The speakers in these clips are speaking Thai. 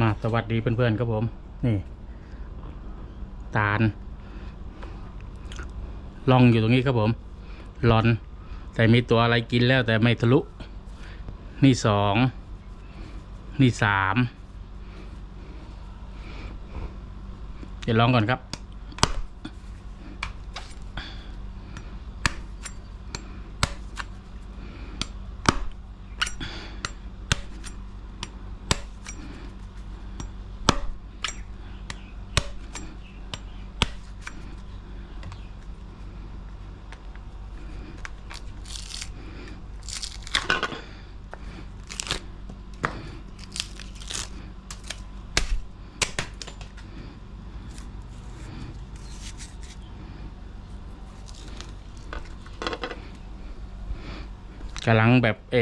มาสวัสดีเพื่อนๆครับผม นี่ ตาลลองอยู่ตรงนี้ครับผมหลอน แต่มีตัวอะไรกินแล้วแต่ไม่ทะลุ นี่สอง นี่สาม เดี๋ยวลองก่อนครับ กำลังแบบเอ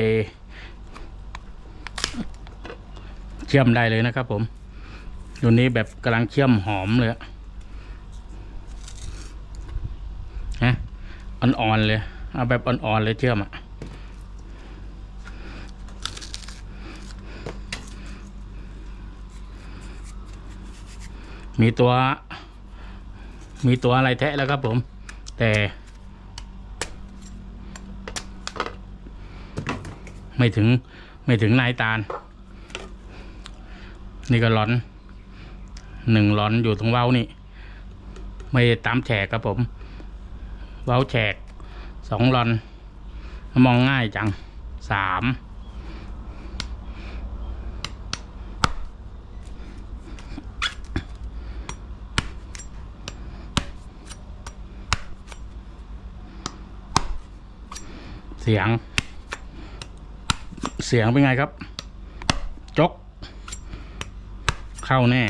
เชื่อมได้เลยนะครับผมตัวนี้แบบกำลังเชื่อมหอมเลยอะฮะอ่อนๆเลยเอาแบบอ่อนๆเลยเชื่อมอะมีตัว มีตัวอะไรแทะแล้วครับผม แต่ ไม่ถึงไม่ถึงนายตาล นี่ก็ร้อนหนึ่งร้อนอยู่ตรงเว้านี่ ไม่ตามแฉกครับผม เว้าแฉกสองร้อน มองง่ายจังสามเสียง เสียงเป็นไงครับ จก เข้าแน่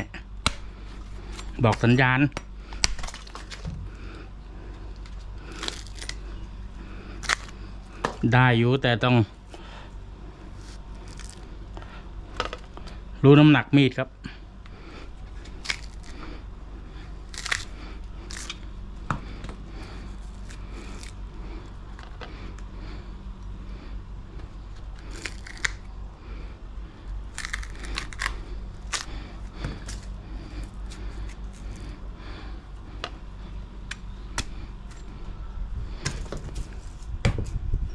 บอกสัญญาณ ได้อยู่แต่ต้อง รู้น้ำหนักมีดครับ